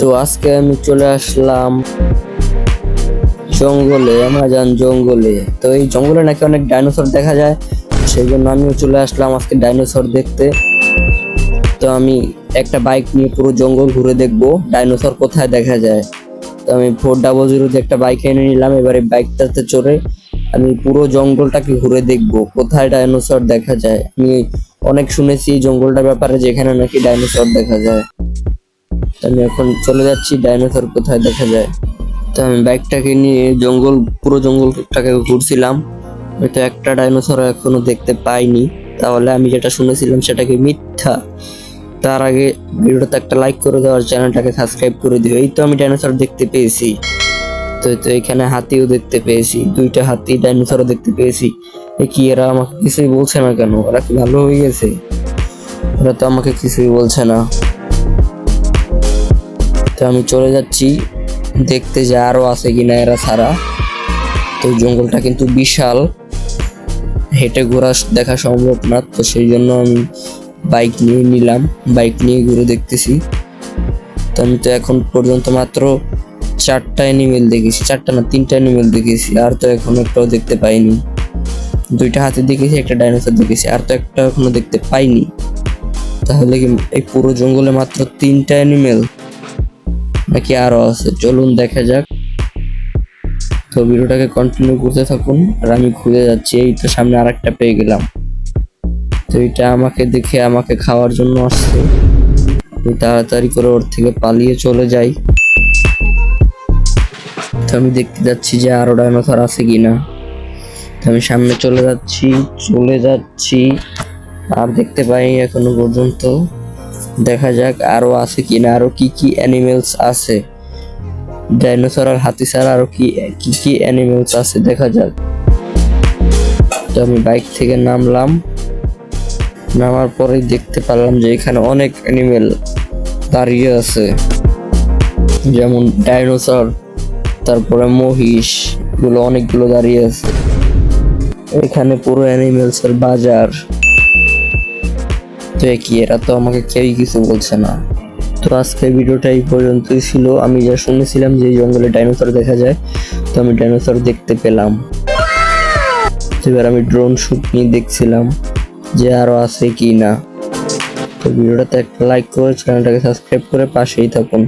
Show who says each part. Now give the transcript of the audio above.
Speaker 1: তো আজকে আমি চলে আসলাম জঙ্গলে অ্যামাজন জঙ্গলে। তো এই জঙ্গলে নাকি অনেক ডাইনোসর দেখা যায় সেই জন্য আমিও চলে আসলাম আজকে ডাইনোসর দেখতে। তো আমি একটা বাইক নিয়ে পুরো জঙ্গল ঘুরে দেখব, ডাইনোসর কোথায় দেখা যায়। তো আমি ফোর ডাবল জিরোতে একটা বাইক এনে নিলাম, এবারে বাইকটাতে চড়ে আমি পুরো জঙ্গলটাকে ঘুরে দেখব, কোথায় ডাইনোসর দেখা যায়। আমি অনেক শুনেছি জঙ্গলটার ব্যাপারে, যেখানে নাকি ডাইনোসর দেখা যায়। আমি এখন চলে যাচ্ছি ডাইনোসর কোথায় দেখা যায়। তো আমি বাইকটাকে নিয়ে জঙ্গল, পুরো জঙ্গলটাকে ঘুরছিলাম। হয়তো একটা ডাইনোসর এখনও দেখতে পাইনি। তাহলে আমি যেটা শুনেছিলাম সেটাকে মিথ্যা। তার আগে ভিডিওটাতে একটা লাইক করে দেওয়ার চ্যানেলটাকে সাবস্ক্রাইব করে দিও। এই তো আমি ডাইনোসর দেখতে পেয়েছি। তো তো এখানে হাতিও দেখতে পেয়েছি। দুইটা হাতি ডাইনোসরও দেখতে পেয়েছি। কি, এরা আমাকে কিছুই বলছে না কেন? ওরা কি ভালো হয়ে গেছে? ওরা তো আমাকে কিছুই বলছে না। তো আমি চলে যাচ্ছি। দেখতে যে আরও আছে কিনা এরা ছাড়া। তো জঙ্গলটা কিন্তু বিশাল। হেঁটে ঘোরা দেখা সম্ভব না, তো সেই জন্য আমি বাইক নিয়ে নিলাম। বাইক নিয়ে ঘুরে দেখতেছি। তো আমি তো এখন পর্যন্ত মাত্র চারটা অ্যানিমেল দেখেছি। চারটা না, তিনটা অ্যানিমেল দেখেছি। আর তো এখন একটাও দেখতে পাইনি। দুইটা হাতে দেখেছি, একটা ডাইনোসর দেখেছি। আর তো একটা এখনও দেখতে পাইনি। তাহলে কি এই পুরো জঙ্গলে মাত্র তিনটা অ্যানিমেল নাকি আরও আছে। চলুন দেখা যাক। তো ভিডিওটাকে কন্টিনিউ করতে থাকুন, আর আমি খুঁজে যাচ্ছি। এই তো সামনে আরেকটা পেয়ে গেলাম। তো এটা আমাকে দেখে আমাকে খাওয়ার জন্য আসছে। আমি তাড়াতাড়ি করে ওর থেকে পালিয়ে চলে যাই। তো আমি দেখতে যাচ্ছি যে আরও ডাইনোসর আছে কিনা। তো আমি সামনে চলে যাচ্ছি চলে যাচ্ছি। আর দেখতে পাইনি এখনও পর্যন্ত। দেখা যাক আরও আছে কিনা আরও কি কি অ্যানিমেলস আছে। ডাইনোসর আর হাতি ছাড়া আরও কি কি কি অ্যানিমেলস আছে দেখা যাক। তো আমি বাইক থেকে নামলাম। নামার পরেই দেখতে পারলাম যে এখানে অনেক অ্যানিমেল দাঁড়িয়ে আছে। যেমন ডাইনোসর তারপরে মহিষ, এগুলো অনেকগুলো দাঁড়িয়ে আছে। এখানে পুরো অ্যানিমেলস এর বাজার। তো কি? এরা তো আমাকে কেউই কিছু বলছে না। তো আজকে ভিডিওটা এই পর্যন্তই ছিল। আমি যা শুনেছিলাম যে জঙ্গলে ডাইনোসর দেখা যায়, তো আমি ডাইনোসর দেখতে পেলাম। এবার আমি ড্রোন শ্যুট নিয়ে দেখছিলাম যে আরও আছে কি না তো ভিডিওটাতে একটা লাইক করে চ্যানেলটাকে সাবস্ক্রাইব করে পাশেই থাকুন।